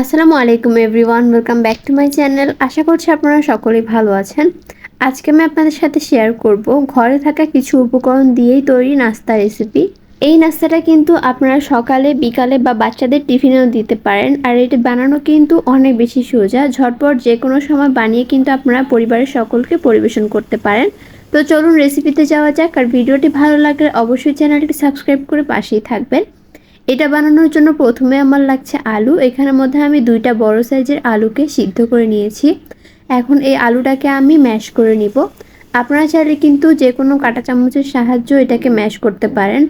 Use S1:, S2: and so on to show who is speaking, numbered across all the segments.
S1: আসসালামু আলাইকুম everyone, welcome back to my channel. আশা করছি আপনারা সকলেই ভালো আছেন। আজকে আমি আপনাদের সাথে শেয়ার করব ঘরে থাকা কিছু উপকরণ দিয়েই তৈরি নাস্তা রেসিপি এই নাস্তাটা কিন্তু আপনারা সকালে, বিকালে বা বাচ্চাদের টিফিনেও দিতে পারেন। আর এটি বানানো কিন্তু অনেক বেশি সোজা। ঝটপট যে কোনো সময় বানিয়ে কিন্তু আপনারা পরিবারের সকলকে পরিবেশন করতে পারেন। তো চলুন রেসিপিতে যাওয়া যাক। আর ভিডিওটি ভালো লাগলে অবশ্যই চ্যানেলটি সাবস্ক্রাইব করে পাশেই থাকবেন। এটা বানানোর জন্য প্রথমে আমার লাগছে আলু। এখানের মধ্যে আমি দুইটা বড় সাইজের আলুকে সিদ্ধ করে নিয়েছি। এখন এই আলুটাকে আমি ম্যাশ করে নিব। আপনারা চাইলে কিন্তু যে কোনো কাঁটা চামচের সাহায্য এটাকে ম্যাশ করতে পারেন।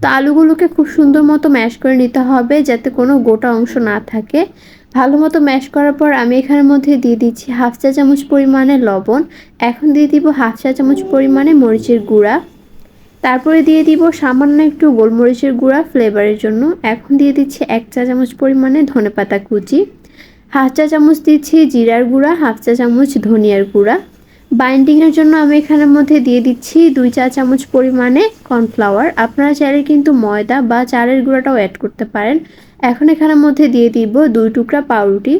S1: তো আলুগুলোকে খুব সুন্দর মতো ম্যাশ করে নিতে হবে যাতে কোনো গোটা অংশ না থাকে। ভালো মতো ম্যাশ করার পর আমি এখানের মধ্যে দিয়ে দিচ্ছি হাফ চা চামচ পরিমাণে লবণ। এখন দিয়ে দিব হাফ চা চামচ পরিমাণে মরিচের গুঁড়া। তারপরে দিয়ে দিব সামান্য একটু গোলমরিচের গুঁড়া ফ্লেভারের জন্য। এখন দিয়ে দিচ্ছি এক চা চামচ পরিমাণে ধনেপাতা কুচি। হাফ চা চামচ দিচ্ছি জিরার গুঁড়া, হাফ চা চামচ ধনিয়ার গুঁড়া। বাইন্ডিংয়ের জন্য আমি এখানের মধ্যে দিয়ে দিচ্ছি দুই চা চামচ পরিমাণে কর্নফ্লাওয়ার আপনারা চাইলে কিন্তু ময়দা বা চালের গুঁড়াটাও অ্যাড করতে পারেন। এখন এখানের মধ্যে দিয়ে দিব দুই টুকরা পাউরুটি।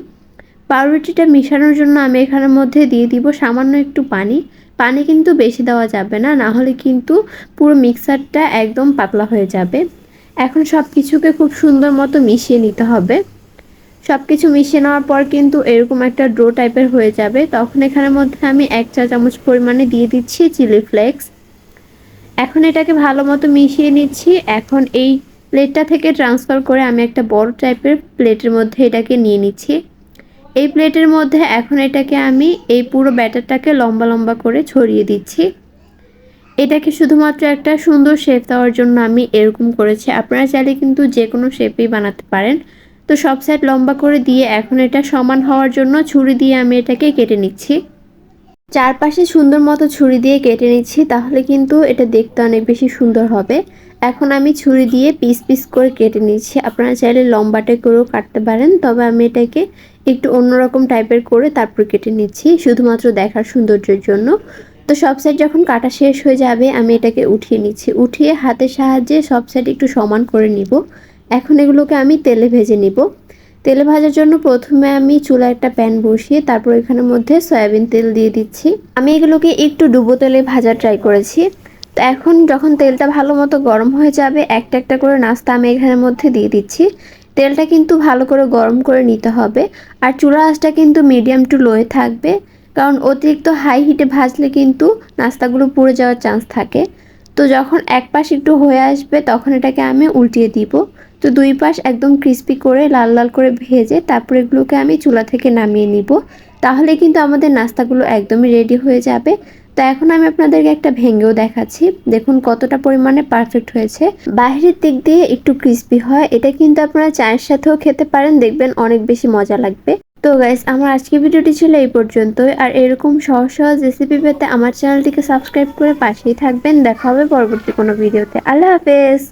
S1: পাউরুটিটা মিশানোর জন্য আমি এখানের মধ্যে দিয়ে দিব সামান্য একটু পানি। পানি কিন্তু বেশি দেওয়া যাবে না না হলে কিন্তু পুরো মিক্সারটা একদম পাতলা হয়ে যাবে। এখন সব কিছুকে খুব সুন্দর মতো মিশিয়ে নিতে হবে। সব কিছু মিশিয়ে নেওয়ার পর কিন্তু এরকম একটা ড্রো টাইপের হয়ে যাবে। তখন এখানের মধ্যে আমি এক চা চামচ পরিমাণে দিয়ে দিচ্ছি চিলি ফ্লেক্স। এখন এটাকে ভালো মতো মিশিয়ে নিচ্ছি। এখন এই প্লেটটা থেকে ট্রান্সফার করে আমি একটা বড় টাইপের প্লেটের মধ্যে এটাকে নিয়ে নিচ্ছি। এই প্লেটের মধ্যে এখন এটাকে আমি এই পুরো ব্যাটারটাকে লম্বা লম্বা করে ছড়িয়ে দিচ্ছি। এটাকে শুধুমাত্র একটা সুন্দর শেপ দেওয়ার জন্য আমি এরকম করেছি। আপনারা চাইলে কিন্তু যে কোনো শেপেই বানাতে পারেন। তো সব সাইড লম্বা করে দিয়ে এখন এটা সমান হওয়ার জন্য ছুরি দিয়ে আমি এটাকে কেটে নিচ্ছি। চারপাশে সুন্দর মতো ছুরি দিয়ে কেটে নিচ্ছি, তাহলে কিন্তু এটা দেখতে অনেক বেশি সুন্দর হবে। এখন আমি ছুরি দিয়ে পিস পিস করে কেটে নিচ্ছি। আপনারা চাইলে লম্বাটে করেও কাটতে পারেন, তবে আমি এটাকে একটু অন্যরকম টাইপের করে তারপর কেটে নিচ্ছি, শুধুমাত্র দেখার সৌন্দর্যের জন্য। তো সব সাইড যখন কাটা শেষ হয়ে যাবে, আমি এটাকে উঠিয়ে নিচ্ছি। উঠিয়ে হাতের সাহায্যে সব সাইড একটু সমান করে নিব। এখন এগুলোকে আমি তেলে ভেজে নিব। তেলে ভাজার জন্য প্রথমে আমি চুলা একটা প্যান বসিয়ে তারপর এখানের মধ্যে সয়াবিন তেল দিয়ে দিচ্ছি। আমি এগুলোকে একটু ডুবো তেলে ভাজা ট্রাই করেছি। তো এখন যখন তেলটা ভালো মতো গরম হয়ে যাবে, একটা একটা করে নাস্তা আমি এখানের মধ্যে দিয়ে দিচ্ছি। তেলটা কিন্তু ভালো করে গরম করে নিতে হবে। আর চুলা আঁচটা কিন্তু মিডিয়াম টু লোয়ে থাকবে। কারণ অতিরিক্ত হাই হিটে ভাজলে কিন্তু নাস্তাগুলো পুড়ে যাওয়ার চান্স থাকে। তো যখন এক পাশ একটু হয়ে আসবে, তখন এটাকে আমি উল্টিয়ে দিব। তো দুই পাশ একদম ক্রিস্পি করে, লাল লাল করে ভেজে তারপর এগুলোকে আমি চুলা থেকে নামিয়ে নিব। তাহলে কিন্তু আমাদের নাস্তাগুলো একদমই রেডি হয়ে যাবে। তো এখন আমি আপনাদেরকে একটা ভেঙেও দেখাচ্ছি। দেখুন কতটা পরিমাণে পারফেক্ট হয়েছে। বাইরের দিক দিয়ে একটু ক্রিস্পি হয়। এটা কিন্তু আপনারা চায়ের সাথেও খেতে পারেন, দেখবেন অনেক বেশি মজা লাগবে। তো গাইস আমার আজকের ভিডিওটি ছিল এই পর্যন্তই। আর এরকম সহজ সহজ রেসিপি পেতে আমার চ্যানেলটিকে সাবস্ক্রাইব করে পাশেই থাকবেন। দেখা হবে পরবর্তী কোনো ভিডিওতে আল্লাহ হাফেজ!